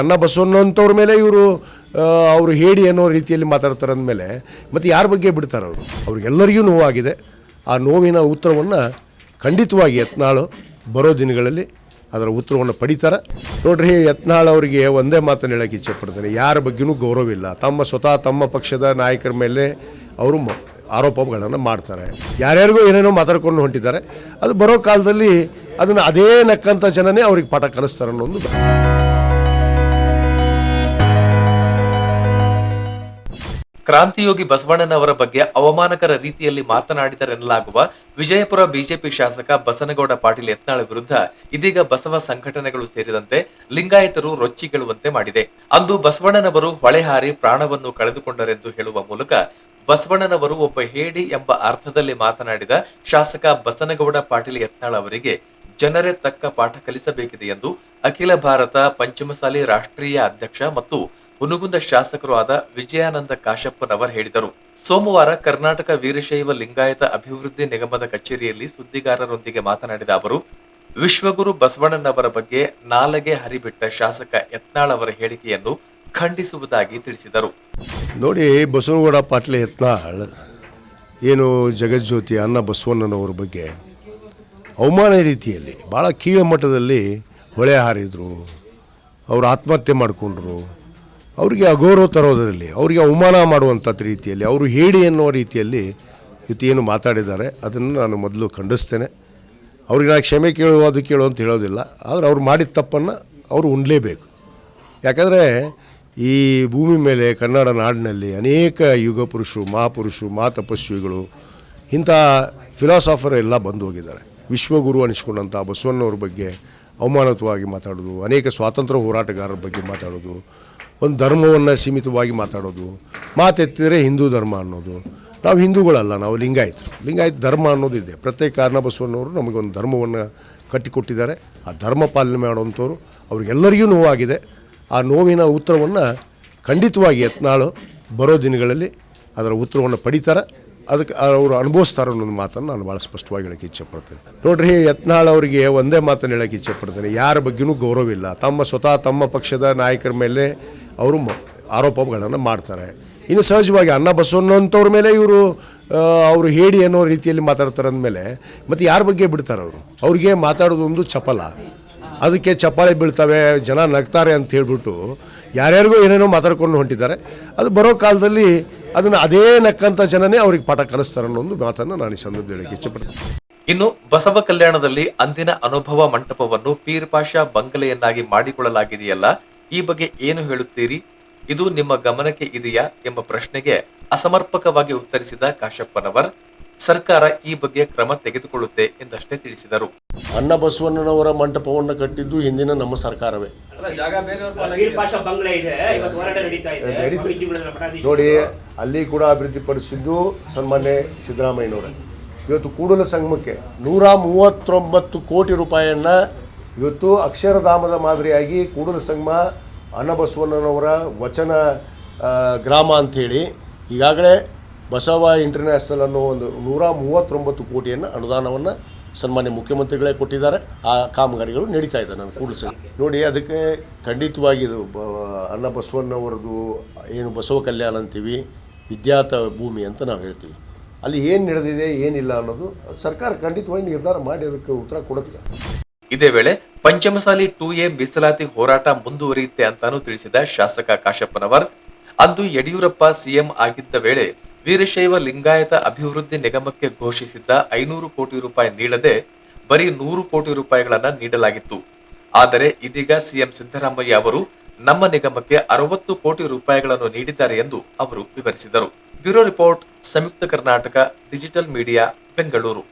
ಅನ್ನ ಬಸವಣ್ಣಂಥವ್ರ ಮೇಲೆ ಇವರು ಅವರು ಹೇಳಿ ಅನ್ನೋ ರೀತಿಯಲ್ಲಿ ಮಾತಾಡ್ತಾರೆ ಅಂದಮೇಲೆ, ಮತ್ತು ಯಾರ ಬಗ್ಗೆ ಬಿಡ್ತಾರೆ ಅವರು? ಅವ್ರಿಗೆಲ್ಲರಿಗೂ ನೋವಾಗಿದೆ. ಆ ನೋವಿನ ಉತ್ತರವನ್ನು ಖಂಡಿತವಾಗಿ ಯತ್ನಾಳು ಬರೋ ದಿನಗಳಲ್ಲಿ ಅದರ ಉತ್ತರವನ್ನು ಪಡಿತಾರೆ. ನೋಡ್ರಿ, ಯತ್ನಾಳ್ ಅವರಿಗೆ ಒಂದೇ ಮಾತನ್ನು ಹೇಳೋಕ್ಕೆ ಇಚ್ಛೆಪಡ್ತೇನೆ ಯಾರ ಬಗ್ಗೆನೂ ಗೌರವಿಲ್ಲ ತಮ್ಮ ಸ್ವತಃ ತಮ್ಮ ಪಕ್ಷದ ನಾಯಕರ ಮೇಲೆ ಅವರು ಆರೋಪಗಳನ್ನು ಮಾಡ್ತಾರೆ. ಯಾರ್ಯಾರಿಗೂ ಏನೇನೋ ಮಾತಾಡ್ಕೊಂಡು ಹೊಂಟಿದ್ದಾರೆ. ಅದು ಬರೋ ಕಾಲದಲ್ಲಿ ಅದನ್ನು ಅದೇ ನಕ್ಕಂಥ ಜನನೇ ಅವ್ರಿಗೆ ಪಾಠ ಕಲಿಸ್ತಾರೆ ಅನ್ನೋದು. ಕ್ರಾಂತಿಯೋಗಿ ಬಸವಣ್ಣನವರ ಬಗ್ಗೆ ಅವಮಾನಕರ ರೀತಿಯಲ್ಲಿ ಮಾತನಾಡಿದರೆನ್ನಲಾಗುವ ವಿಜಯಪುರ ಬಿಜೆಪಿ ಶಾಸಕ ಬಸನಗೌಡ ಪಾಟೀಲ್ ಯತ್ನಾಳ ವಿರುದ್ಧ ಇದೀಗ ಬಸವ ಸಂಘಟನೆಗಳು ಸೇರಿದಂತೆ ಲಿಂಗಾಯತರು ರೊಚ್ಚಿಗೆಳುವಂತೆ ಮಾಡಿದೆ. ಅಂದು ಬಸವಣ್ಣನವರು ಹೊಳೆಹಾರಿ ಪ್ರಾಣವನ್ನು ಕಳೆದುಕೊಂಡರೆಂದು ಹೇಳುವ ಮೂಲಕ ಬಸವಣ್ಣನವರು ಒಬ್ಬ ಹೇಡಿ ಎಂಬ ಅರ್ಥದಲ್ಲಿ ಮಾತನಾಡಿದ ಶಾಸಕ ಬಸನಗೌಡ ಪಾಟೀಲ್ ಯತ್ನಾಳ ಅವರಿಗೆ ಜನರೇ ತಕ್ಕ ಪಾಠ ಕಲಿಸಬೇಕಿದೆ ಎಂದು ಅಖಿಲ ಭಾರತ ಪಂಚಮಸಾಲಿ ರಾಷ್ಟ್ರೀಯ ಅಧ್ಯಕ್ಷ ಮತ್ತು ಹುನಗುಂದ ಶಾಸಕರು ಆದ ವಿಜಯಾನಂದ ಕಾಶಪ್ಪನವರ್ ಹೇಳಿದರು. ಸೋಮವಾರ ಕರ್ನಾಟಕ ವೀರಶೈವ ಲಿಂಗಾಯತ ಅಭಿವೃದ್ಧಿ ನಿಗಮದ ಕಚೇರಿಯಲ್ಲಿ ಸುದ್ದಿಗಾರರೊಂದಿಗೆ ಮಾತನಾಡಿದ ಅವರು, ವಿಶ್ವಗುರು ಬಸವಣ್ಣನವರ ಬಗ್ಗೆ ನಾಲಗೆ ಹರಿಬಿಟ್ಟ ಶಾಸಕ ಯತ್ನಾಳ್ ಅವರ ಹೇಳಿಕೆಯನ್ನು ಖಂಡಿಸುವುದಾಗಿ ತಿಳಿಸಿದರು. ನೋಡಿ, ಬಸವನಗೌಡ ಪಾಟ್ಲೆ ಯತ್ನಾಳ್ ಏನು ಜಗಜ್ಯೋತಿ ಅನ್ನ ಬಸವಣ್ಣನವರ ಬಗ್ಗೆ ಅವಮಾನ ರೀತಿಯಲ್ಲಿ ಭಾಳ ಕೀಳ ಮಟ್ಟದಲ್ಲಿ ಹೊಳೆ ಹಾರಿದ್ರು, ಅವರು ಆತ್ಮಹತ್ಯೆ ಮಾಡಿಕೊಂಡ್ರು ಅವರಿಗೆ ಅಗೌರವ ತರೋದರಲ್ಲಿ, ಅವರಿಗೆ ಅವಮಾನ ಮಾಡುವಂಥದ್ದು ರೀತಿಯಲ್ಲಿ, ಅವರು ಹೇಳಿ ಅನ್ನುವ ರೀತಿಯಲ್ಲಿ ಇವತ್ತು ಏನು ಮಾತಾಡಿದ್ದಾರೆ, ಅದನ್ನು ನಾನು ಮೊದಲು ಖಂಡಿಸ್ತೇನೆ. ಅವ್ರಿಗೆ ನಾನು ಕ್ಷಮೆ ಕೇಳುವ, ಅದು ಕೇಳು ಅಂತ ಹೇಳೋದಿಲ್ಲ. ಆದರೆ ಅವ್ರು ಮಾಡಿದ ತಪ್ಪನ್ನು ಅವರು ಉಣ್ಲೇಬೇಕು. ಯಾಕಂದರೆ ಈ ಭೂಮಿ ಮೇಲೆ ಕನ್ನಡ ನಾಡಿನಲ್ಲಿ ಅನೇಕ ಯುಗ ಪುರುಷರು, ಮಹಾಪುರುಷರು, ಮಹಾತಪಸ್ವಿಗಳು, ಇಂಥ ಫಿಲಾಸಾಫರ್ ಎಲ್ಲ ಬಂದು ಹೋಗಿದ್ದಾರೆ. ವಿಶ್ವಗುರು ಅನಿಸ್ಕೊಂಡಂಥ ಬಸವಣ್ಣವ್ರ ಬಗ್ಗೆ ಅವಮಾನತವಾಗಿ ಮಾತಾಡೋದು, ಅನೇಕ ಸ್ವಾತಂತ್ರ್ಯ ಹೋರಾಟಗಾರರ ಬಗ್ಗೆ ಮಾತಾಡೋದು ಒಂದು ಧರ್ಮವನ್ನು ಸೀಮಿತವಾಗಿ ಮಾತಾಡೋದು, ಮಾತೆತ್ತಿದರೆ ಹಿಂದೂ ಧರ್ಮ ಅನ್ನೋದು. ನಾವು ಹಿಂದೂಗಳಲ್ಲ, ನಾವು ಲಿಂಗಾಯತರು. ಲಿಂಗಾಯತ ಧರ್ಮ ಅನ್ನೋದಿದೆ ಪ್ರತ್ಯೇಕ ಕಾರಣ ಬಸವಣ್ಣವರು ನಮಗೊಂದು ಧರ್ಮವನ್ನು ಕಟ್ಟಿಕೊಟ್ಟಿದ್ದಾರೆ. ಆ ಧರ್ಮ ಪಾಲನೆ ಮಾಡುವಂಥವ್ರು, ಅವ್ರಿಗೆಲ್ಲರಿಗೂ ನೋವಾಗಿದೆ. ಆ ನೋವಿನ ಉತ್ತರವನ್ನು ಖಂಡಿತವಾಗಿ ಯತ್ನಾಳು ಬರೋ ದಿನಗಳಲ್ಲಿ ಅದರ ಉತ್ತರವನ್ನು ಪಡಿತಾರೆ. ಅದಕ್ಕೆ ಅವರು ಅನುಭವಿಸ್ತಾರೆ ಅನ್ನೋದು ಮಾತನ್ನು ನಾನು ಭಾಳ ಸ್ಪಷ್ಟವಾಗಿ ಹೇಳಕ್ಕೆ ಇಚ್ಛೆಪಡ್ತೇನೆ ನೋಡ್ರಿ, ಯತ್ನಾಳ್ ಅವರಿಗೆ ಒಂದೇ ಮಾತನ್ನು ಹೇಳಕ್ಕೆ ಇಚ್ಛೆಪಡ್ತೇನೆ ಯಾರ ಬಗ್ಗೆಯೂ ಗೌರವ ಇಲ್ಲ ತಮ್ಮ ಸ್ವತಃ ತಮ್ಮ ಪಕ್ಷದ ನಾಯಕರ ಮೇಲೆ ಅವರು ಆರೋಪಗಳನ್ನು ಮಾಡ್ತಾರೆ. ಇನ್ನು ಸಹಜವಾಗಿ ಅನ್ನ ಬಸವಣ್ಣಂಥವ್ರ ಮೇಲೆ ಇವರು ಅವರು ಹೇಳಿ ಅನ್ನೋ ರೀತಿಯಲ್ಲಿ ಮಾತಾಡ್ತಾರೆ ಅಂದಮೇಲೆ, ಮತ್ತು ಯಾರ ಬಗ್ಗೆ ಬಿಡ್ತಾರೆ ಅವರು? ಅವ್ರಿಗೆ ಮಾತಾಡೋದು ಒಂದು ಚಪಲ. ಅದಕ್ಕೆ ಚಪ್ಪಾಳೆ ಬೀಳ್ತವೆ, ಜನ ನಗ್ತಾರೆ ಅಂತ ಹೇಳ್ಬಿಟ್ಟು ಯಾರ್ಯಾರಿಗೂ ಏನೇನೋ ಮಾತಾಡ್ಕೊಂಡು ಹೊಂಟಿದ್ದಾರೆ. ಅದು ಬರೋ ಕಾಲದಲ್ಲಿ ಅದನ್ನು ಅದೇ ನಕ್ಕಂಥ ಜನನೇ ಅವ್ರಿಗೆ ಪಾಠ ಕಲಿಸ್ತಾರೆ ಅನ್ನೋ ಒಂದು ಮಾತನ್ನು ನಾನು ಈ ಸಂದರ್ಭದಲ್ಲಿ ಇಚ್ಛೆಪಡ್ತೀನಿ. ಇನ್ನು ಬಸವ ಕಲ್ಯಾಣದಲ್ಲಿ ಅಂದಿನ ಅನುಭವ ಮಂಟಪವನ್ನು ಪೀರ್ ಪಾಷಾ ಬಂಗಲೆಯನ್ನಾಗಿ ಮಾಡಿಕೊಳ್ಳಲಾಗಿದೆಯಲ್ಲ? ಈ ಬಗ್ಗೆ ಏನು ಹೇಳುತ್ತೀರಿ? ಇದು ನಿಮ್ಮ ಗಮನಕ್ಕೆ ಇದೆಯಾ ಎಂಬ ಪ್ರಶ್ನೆಗೆ ಅಸಮರ್ಪಕವಾಗಿ ಉತ್ತರಿಸಿದ ಕಾಶಪ್ಪನವರ್ ಸರ್ಕಾರ ಈ ಬಗ್ಗೆ ಕ್ರಮ ತೆಗೆದುಕೊಳ್ಳುತ್ತೆ ಎಂದಷ್ಟೇ ತಿಳಿಸಿದರು. ಅನ್ನಬಸವಣ್ಣನವರ ಮಂಟಪವನ್ನು ಕಟ್ಟಿದ್ದು ಹಿಂದಿನ ನಮ್ಮ ಸರ್ಕಾರವೇ. ನೋಡಿ ಅಲ್ಲಿ ಕೂಡ ಅಭಿವೃದ್ಧಿಪಡಿಸಿದ್ದು ಸನ್ಮಾನ್ಯ ಸಿದ್ದರಾಮಯ್ಯನವರೇ. ಇವತ್ತು ಕೂಡಲ ಸಂಗಮಕ್ಕೆ ನೂರ ಮೂವತ್ತೊಂಬತ್ತು ಕೋಟಿ ರೂಪಾಯಿಯನ್ನು ಇವತ್ತು ಅಕ್ಷರಧಾಮದ ಮಾದರಿಯಾಗಿ ಕೂಡಲ ಸಂಗಮ ಅನ್ನಬಸವಣ್ಣನವರ ವಚನ ಗ್ರಾಮ ಅಂಥೇಳಿ ಈಗಾಗಲೇ ಬಸವ ಇಂಟರ್ನ್ಯಾಷನಲ್ ಅನ್ನೋ ಒಂದು ನೂರ ಮೂವತ್ತೊಂಬತ್ತು ಕೋಟಿಯನ್ನು ಅನುದಾನವನ್ನು ಸನ್ಮಾನ್ಯ ಮುಖ್ಯಮಂತ್ರಿಗಳೇ ಕೊಟ್ಟಿದ್ದಾರೆ. ಆ ಕಾಮಗಾರಿಗಳು ನಡೀತಾ ಇದೆ ನಾನು ಕೂಡಲ ಸಂಘ ನೋಡಿ, ಅದಕ್ಕೆ ಖಂಡಿತವಾಗಿ ಇದು ಬ ಅನ್ನ ಬಸವಣ್ಣವರದು ಏನು ಬಸವ ಕಲ್ಯಾಣ ಅಂತೀವಿ, ವಿದ್ಯಾತ ಭೂಮಿ ಅಂತ ನಾವು ಹೇಳ್ತೀವಿ. ಅಲ್ಲಿ ಏನು ನಡೆದಿದೆ, ಏನಿಲ್ಲ ಅನ್ನೋದು ಸರ್ಕಾರ ಖಂಡಿತವಾಗಿ ನಿರ್ಧಾರ ಮಾಡಿ ಅದಕ್ಕೆ ಉತ್ತರ ಕೊಡುತ್ತೆ. ಇದೇ ವೇಳೆ ಪಂಚಮಸಾಲಿ ಟೂ ಎ ಮೀಸಲಾತಿ ಹೋರಾಟ ಮುಂದುವರಿಯುತ್ತೆ ಅಂತಾನೂ ತಿಳಿಸಿದ ಶಾಸಕ ಕಾಶಪ್ಪನವರ್. ಅಂದು ಯಡಿಯೂರಪ್ಪ ಸಿಎಂ ಆಗಿದ್ದ ವೇಳೆ ವೀರಶೈವ ಲಿಂಗಾಯತ ಅಭಿವೃದ್ಧಿ ನಿಗಮಕ್ಕೆ ಘೋಷಿಸಿದ್ದ ಐನೂರು ಕೋಟಿ ರೂಪಾಯಿ ನೀಡದೆ ಬರೀ ನೂರು ಕೋಟಿ ರೂಪಾಯಿಗಳನ್ನು ನೀಡಲಾಗಿತ್ತು. ಆದರೆ ಇದೀಗ ಸಿಎಂ ಸಿದ್ದರಾಮಯ್ಯ ಅವರು ನಮ್ಮ ನಿಗಮಕ್ಕೆ ಅರವತ್ತು ಕೋಟಿ ರೂಪಾಯಿಗಳನ್ನು ನೀಡಿದ್ದಾರೆ ಎಂದು ಅವರು ವಿವರಿಸಿದರು. Bureau report, Samyukta Karnataka, digital media, Bengaluru.